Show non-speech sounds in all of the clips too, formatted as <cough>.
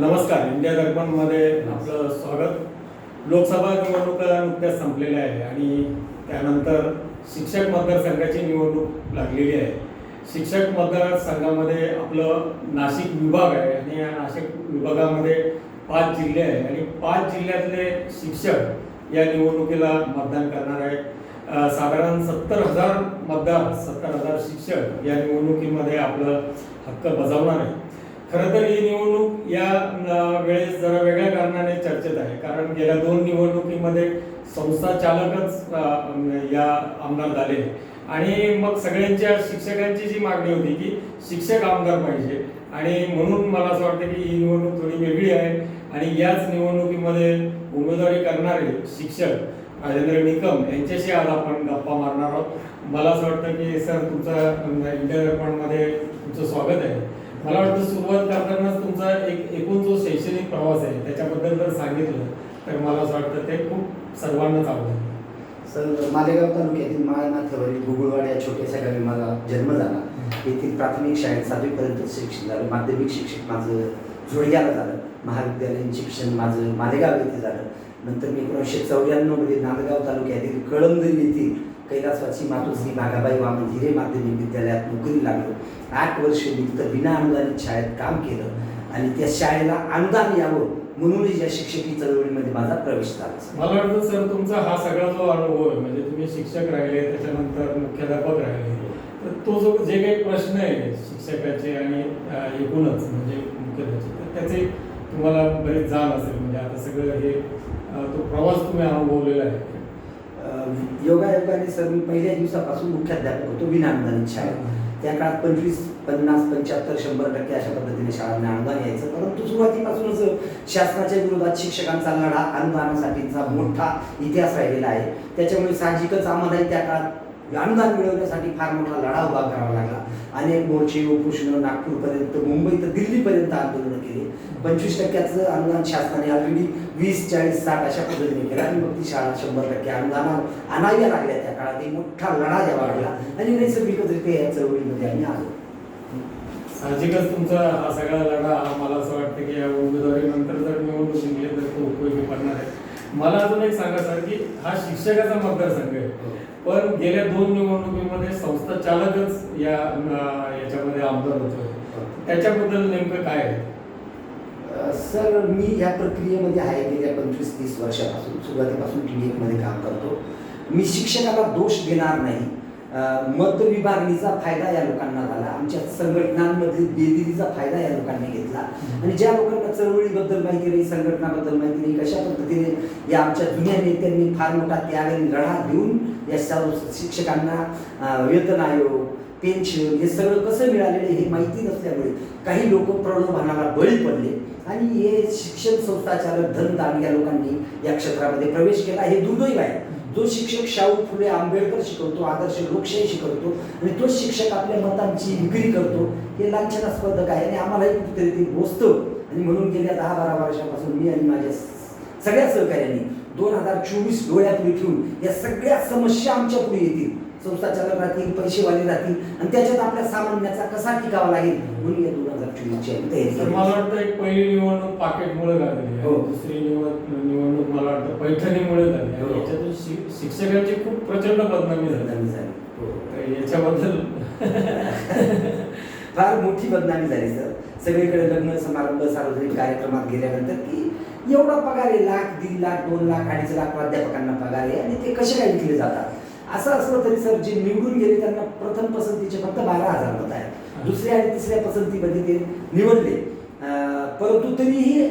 नमस्कार इंडिया दर्पणमध्ये आपलं स्वागत. लोकसभा निवडणुका नुकत्याच संपलेल्या आहे आणि त्यानंतर शिक्षक मतदारसंघाची निवडणूक लागलेली आहे. शिक्षक मतदारसंघामध्ये आपलं नाशिक विभाग आहे आणि या नाशिक विभागामध्ये पाच जिल्हे आहे आणि पाच जिल्ह्यातले शिक्षक या निवडणुकीला मतदान करणार आहे साधारण सत्तर हजार मतदार सत्तर हजार शिक्षक या निवडणुकीमध्ये आपलं हक्क बजावणार आहे खरं तर ही निवडणूक या वेळेस जरा वेगळ्या कारणाने चर्चेत आहे. कारण गेल्या दोन निवडणुकीमध्ये संस्था चालकच या आमदार झाले. आणि मग सगळ्यांच्या शिक्षकांची जी मागणी होती की शिक्षक आमदार पाहिजे. आणि म्हणून मला असं वाटतं की ही निवडणूक थोडी वेगळी आहे. आणि याच निवडणुकीमध्ये उमेदवारी करणारे शिक्षक राजेंद्र निकम यांच्याशी आज आपण गप्पा मारणार आहोत. मला असं वाटतं की सर तुमचं इंटरव्ह्यू दर्पणमध्ये तुमचं स्वागत आहे. मला वाटतं सुरुवात करतानाच तुमचा एक एकूण जो शैक्षणिक प्रवास आहे त्याच्याबद्दल जर सांगितलं तर मला असं वाटतं ते खूप सर्वांनाच आवडेल. सर मालेगाव तालुक्यातील माळनाथवरील गुगुळवाड या छोट्याशा गावी माझा जन्म झाला. येथील प्राथमिक शाळेत सातवीपर्यंत शिक्षण झालं माध्यमिक शिक्षण माझं जोडग्याला झालं महाविद्यालयीन शिक्षण माझं मालेगाव येथे झालं. नंतर मी एकोणीसशे चौऱ्याण्णवमध्ये नांदगाव तालुक्यातील कळमदरी येथील कैलासवाची मातोश्री भागाबाई वामन हिरे माध्यमिक विद्यालयात नोकरी लागलो. आठ वर्ष मी तिथं विना अनुदानित शाळेत काम केलं आणि त्या शाळेला अनुदान यावं म्हणूनच या शिक्षकी चळवळीमध्ये माझा प्रवेश झाला. मला वाटतं सर तुमचा हा सगळा जो अनुभव आहे म्हणजे तुम्ही शिक्षक राहिले त्याच्यानंतर मुख्याध्यापक राहिले तर तो जो जे काही प्रश्न आहे शिक्षकाचे आणि एकूणच म्हणजे मुख्याध्यापकाचे तर त्याचे तुम्हाला बरेच जाण असेल म्हणजे आता सगळं हे तो प्रवास तुम्ही अनुभवलेला आहे. योगायोगाने सर मी पहिल्या दिवसापासून मुख्याध्यापक होतो विना अनुदानित शाळेत त्या काळात पंचवीस पन्नास पंच्याहत्तर शंभर टक्के अशा पद्धतीने शाळांना अनुदान यायचं. परंतु सुरुवातीपासूनच शासनाच्या विरोधात शिक्षकांचा लढा अनुदानासाठीचा मोठा इतिहास राहिलेला आहे. त्याच्यामुळे साहजिकच आम्हालाही त्या काळात अनुदान मिळवण्यासाठी फार मोठा लढा उभा करावा लागला. अनेक मोर्चे उपोषणं नागपूरपर्यंत मुंबई तर दिल्लीपर्यंत आंदोलनं केली. पंचवीस टक्क्याचं अनुदान शासनाने ऑलरेडी वीस चाळीस साठ अशा पद्धतीने केलं. आणि मग ती शाळा शंभर टक्के अनुदान आणाव्या लागल्या त्या काळात. एक मोठा लढा द्यावा लागला. आणि नैसर्गिकरित्या या चळवळीमध्ये आम्ही आलो. साहजिकच तुमचा हा सगळा लढा मला असं वाटतं की या उमेदवारीनंतर जर निवडणूक जिंकले तर तो उपयोगी पडणार आहे. मला अजून एक सांगा सर की हा शिक्षकाचा मतदारसंघ आहे. पण गेल्या दोन निवडणुकीमध्ये संस्था चालकच या याच्यामध्ये आमदार होतो. त्याच्याबद्दल नेमकं काय आहे? सर मी या प्रक्रियेमध्ये आहे गेल्या पंचवीस तीस वर्षापासून सुरुवातीपासून टी मध्ये काम करतो. मी शिक्षकाला दोष देणार नाही. मत विभागणीचा फायदा या लोकांना झाला. आमच्या संघटनांमधील बेदिरीचा फायदा या लोकांनी घेतला. आणि ज्या लोकांना चळवळीबद्दल माहिती नाही संघटनाबद्दल माहिती नाही कशा या आमच्या जुन्या नेत्यांनी फार मोठा त्याग आणि लढा देऊन या सर्व शिक्षकांना वेतन आयोग पेन्शन हे सगळं कसं मिळालेलं हे माहिती नसल्यामुळे काही लोक प्रलोभनाला बळी पडले. आणि हे शिक्षण संस्थाचालक धन या लोकांनी या क्षेत्रामध्ये प्रवेश केला. हे दुर्दैव आहे जो शिक्षक शाहू फुले आंबेडकर शिकवतो आदर्श लोकशाही शिकवतो आणि तो शिक्षक आपल्या मतांची विक्री करतो हे लांछनास्पदक आहे. आणि आम्हालाही कुठेतरी ते बोचतं आणि म्हणून गेल्या दहा बारा वर्षापासून मी आणि माझ्या सगळ्या सहकार्यांनी दोन हजार चोवीस डोळ्यापुढे ठेवून या सगळ्या समस्या आमच्या पुढे येतील संस्था चालक राहतील पैसेवाले राहतील आणि त्याच्यात आपल्या सामान्याचा कसा टिकावा लागेल म्हणून या दोन हजार चोवीसची आम्ही तयारी. मला वाटतं एक पहिली निवडणूक पाकेटमुळे झाली. हो. दुसरी निवड निवडणूक मला वाटतं पैठणीमुळे झाली. हो. याच्यातून शिक्षकांची खूप प्रचंड बदनामी झाली. हो. याच्याबद्दल <laughs> फार मोठी बदनामी झाली सर सगळीकडे लग्न समारंभ सार्वजनिक कार्यक्रमात गेल्यानंतर की एवढा पगार आहे लाख दीड लाख दोन लाख अडीच लाख प्राध्यापकांना पगार आहे आणि ते कसे काय विकले जातात? असं असलं तरी सर जे निवडून गेले त्यांना प्रथम पसंतीचे फक्त बारा हजार मत आहेत. दुसऱ्या आणि तिसऱ्या पसंतीमध्ये ते निवडले. परंतु तरीही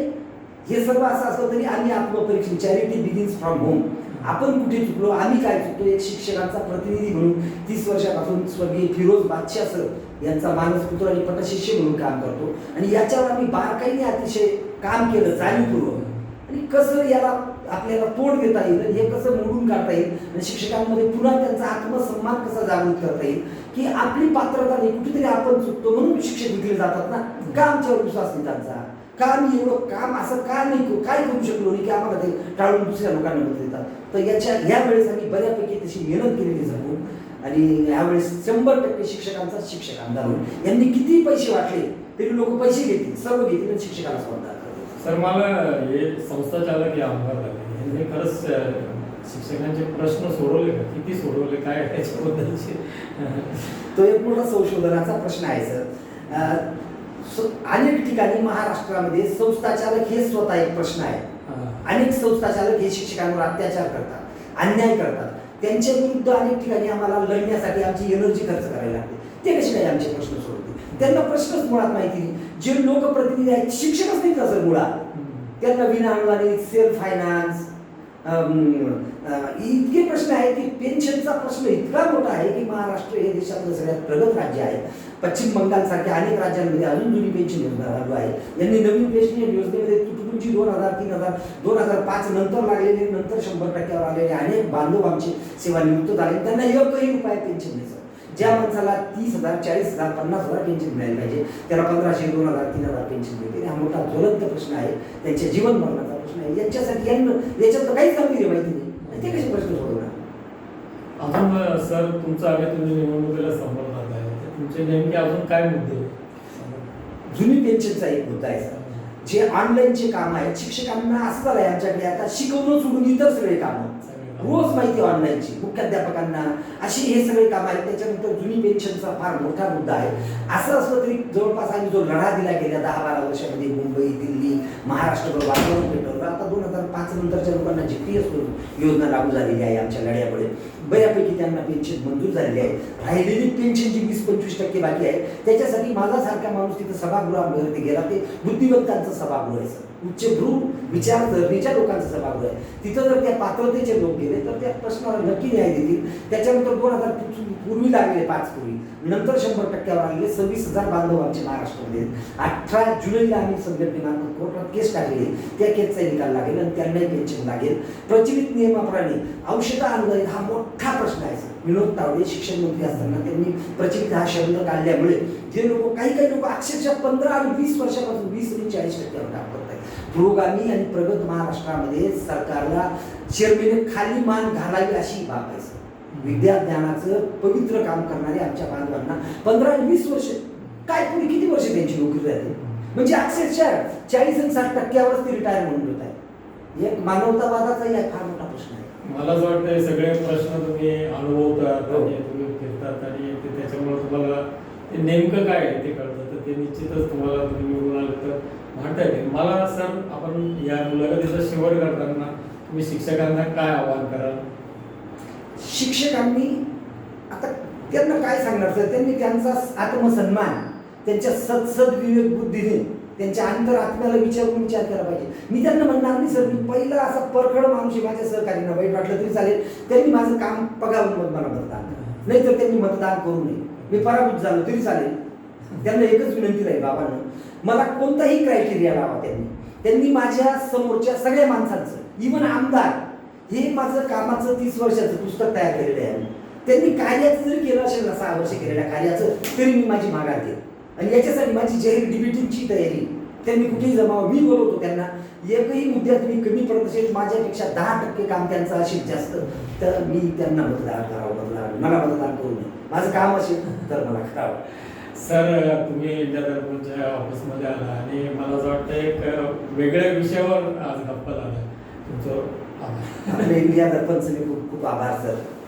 हे सर्व असं असलं तरी आम्ही आत्मपरीक्षण चॅरिटी बिगिन्स फ्रॉम होम आपण कुठे चुकलो आम्ही काय चुकलो एक शिक्षकांचा प्रतिनिधी म्हणून तीस वर्षापासून स्वर्गीय फिरोज बादशाह सर यांचा मानसपुत्र आणि पटशिष्य म्हणून काम करतो. आणि याच्यावर आम्ही बारकाईने अतिशय काम केलं जाणीवपूर्वक. आणि कसं याला आपल्याला तोड देता येईल आणि हे कसं मोडून काढता येईल आणि शिक्षकांमध्ये पुन्हा त्यांचा आत्मसन्मान कसा जागृत करता येईल की आपली पात्रता नाही कुठेतरी आपण चुकतो म्हणून शिक्षक विकले जातात ना. का आमच्यावर विश्वास नाही त्यांचा? का मी एवढं काम असं का नाही करू काय करू शकलो नाही की आम्हाला ते टाळून दुसऱ्या लोकांना देतात? तर याच्या या वेळेस आम्ही बऱ्यापैकी तशी मेहनत केलेली जाऊन आणि यावेळेस शंभर टक्के शिक्षकांचा शिक्षक आमदार होईल. यांनी किती पैसे वाटले तरी लोक पैसे घेतील सर्व घेतील आणि शिक्षकाला स्पर्धा सर मला हे संस्था चालक हे आमदार झाले. यांनी खरंच शिक्षकांचे प्रश्न सोडवले का? किती सोडवले? काय त्याच्याबद्दलचे तो एक मोठा संशोधनाचा प्रश्न आहे सर. अनेक ठिकाणी महाराष्ट्रामध्ये संस्था चालक हे स्वतः एक प्रश्न आहे. अनेक संस्था चालक हे शिक्षकांवर अत्याचार करतात अन्याय करतात. त्यांच्या विरुद्ध अनेक ठिकाणी आम्हाला लढण्यासाठी आमची एनर्जी खर्च करायला लागते. ते कसे काय आमचे प्रश्न सोडवते त्यांना प्रश्नच मुळात माहिती नाही. जे लोकप्रतिनिधी आहेत शिक्षकच नाही का सर मुळात? त्यांना विना अनुदानित सेल्फ फायनान्स इतके प्रश्न आहेत की पेन्शनचा प्रश्न इतका मोठा आहे की महाराष्ट्र हे देशातलं सगळ्यात प्रगत राज्य आहे. पश्चिम बंगाल सारख्या अनेक राज्यांमध्ये अजून जुनी पेन्शन योजना लागू आहे. यांनी नवीन पेन्शन योजनेमध्ये तुटपुंची दोन हजार तीन हजार दोन हजार पाच नंतर लागलेले नंतर शंभर टक्क्यावर आलेले अनेक बांधव आमचे सेवानिवृत्त झाले. त्यांना एकही उपाय पेन्शन द्यायचं ज्या माणसाला तीस हजार चाळीस हजार पन्नास हजार पेन्शन मिळायला पाहिजे त्याला पंधराशे दोन हजार तीन हजार पेन्शन मिळते हा मोठा ज्वलंत प्रश्न आहे. त्यांच्या जीवन मरणाचा प्रश्न आहे. यांच्यासाठी यांना याच्यात काहीच गंभीर माहिती नाही. ते कसे प्रश्न सोडवणार? अजून सर तुमचं आम्ही तुम्ही निवडणुकीला समोर जात आहे तुमचे नेमके अजून काय मुद्दे? जुनी पेन्शनचा एक मुद्दा आहे सर. जे ऑनलाईनचे काम आहेत शिक्षकांना असं झालंय आमच्याकडे. आता शिकवणं सोडून इतर सगळे कामं. रोज माहिती ऑनलाईनची. मुख्याध्यापकांना अशी हे सगळे काम आहेत त्याच्यानंतर जुनी पेन्शनचा फार मोठा मुद्दा आहे. असं असलं तरी जवळपास आम्ही जो लढा दिला गेला दहा बारा वर्षामध्ये मुंबई दिल्ली महाराष्ट्र वातावरण पेटवलं. आता दोन हजार पाच नंतरच्या लोकांना जी पी एस योजना लागू झालेली आहे आमच्या लढ्यामुळे. बऱ्यापैकी त्यांना पेन्शन मंजूर झालेली आहे. राहिलेली पेन्शन जी वीस पंचवीस टक्के बाकी आहे त्याच्यासाठी माझ्यासारखा माणूस तिथं सभागृहामध्ये गेला ते बुद्धिमत्तांचं सभागृह आहे सर. उच्चभ्रू विचारधरणीच्या लोकांचं सभागृह आहे. तिथं जर त्या पात्रतेचे लोक गेले तर त्या प्रश्नाला नक्की न्याय देतील. त्याच्यानंतर दोन हजार पूर्वी लागले पाच पूर्वी नंतर शंभर टक्क्यावर आलेले सव्वीस हजार बांधव आमचे महाराष्ट्रामध्ये. अठरा जुलैला आम्ही संघटनेमार्फत कोर्टात केस टाकलेली त्या केसचा निकाल लागेल आणि त्यांनाही पेन्शन लागेल. प्रचलित नियमाप्रमाणे औषध अनुदान हा मोठा प्रश्न आहे. विनोद तावडे शिक्षण मंत्री असताना त्यांनी प्रचलित हा शब्द काढल्यामुळे जे लोक काही काही लोक अक्षरशः पंधरा आणि वीस वर्षापासून वीस आणि चाळीस टक्क्यावर काम करत आहेत. पुरोगामी आणि प्रगत महाराष्ट्रामध्ये सरकारला चेअरमेने खाली मान घालावी अशी बाब आहे. विद्याज्ञानाचं विद्या ज्ञानाचं पवित्र काम करणारे आमच्या बांधवांना पंधरा आणि वीस वर्ष काय पुढे किती वर्ष त्यांची नोकरी राहते म्हणजे अक्षरशः चाळीस आणि साठ टक्क्यावरच ते रिटायर म्हणून होत आहे एक मानवतावादाचाही हा फार मोठा प्रश्न आहे. मला असं वाटतं हे सगळे प्रश्न तुम्ही अनुभवतात हो. आणि तुम्ही फिरतात आणि ते त्याच्यामुळे तुम्हाला ते नेमकं काय आहे ते कळतं. तर ते निश्चितच तुम्हाला तुम्ही निवडून आलं तर म्हणता येईल. मला सर आपण या मुलाखतीचा शेवट करताना तुम्ही शिक्षकांना काय आवाहन कराल? शिक्षकांनी आता त्यांना काय सांगणार? सर त्यांनी त्यांचा आत्मसन्मान त्यांच्या सद सद्विवेक बुद्धीने त्यांच्या अंतरात्म्याला विचारून विचार केला पाहिजे. मी त्यांना म्हणणार नाही सर मी पहिला असा परखड माणूस आहे माझ्या सहकार्यांना. वाईट वाटलं तरी चालेल. त्यांनी माझं काम पगावून मग मला मतदान नाही तर त्यांनी मतदान करू नये. मी पराभूत झालो तरी चालेल. त्यांना एकच विनंती राहील बाबांना. मला कोणताही क्रायटेरिया लावा त्यांनी. त्यांनी माझ्या समोरच्या सगळ्या माणसांचं इवन आमदार हे माझं कामाचं तीस वर्षाचं पुस्तक तयार केलेलं आहे. त्यांनी कार्याचं जरी केलं असेल ना सहा वर्ष केलेल्या कार्याचं तरी मी माझी माघार घेईन. आणि याच्यासाठी माझी जाहीर डिबेटिंगची तयारी. त्यांनी कुठेही जमावं. मी बोलवतो त्यांना एकही मुद्द्यात मी कमी पडत असेल माझ्यापेक्षा दहा टक्के काम त्यांचं असेल जास्त तर मी त्यांना मतदान करावं मतदान मला मतदान करू नये. माझं काम असेल तर मला करावं. सर तुम्ही इंडिया दर्पणच्या ऑफिसमध्ये आला आणि मला असं वाटतं एक वेगळ्या विषयावर आज गप्पा झाला तुमचं आभार. आपल्या इंडिया दर्पणचे मी खूप खूप आभार सर.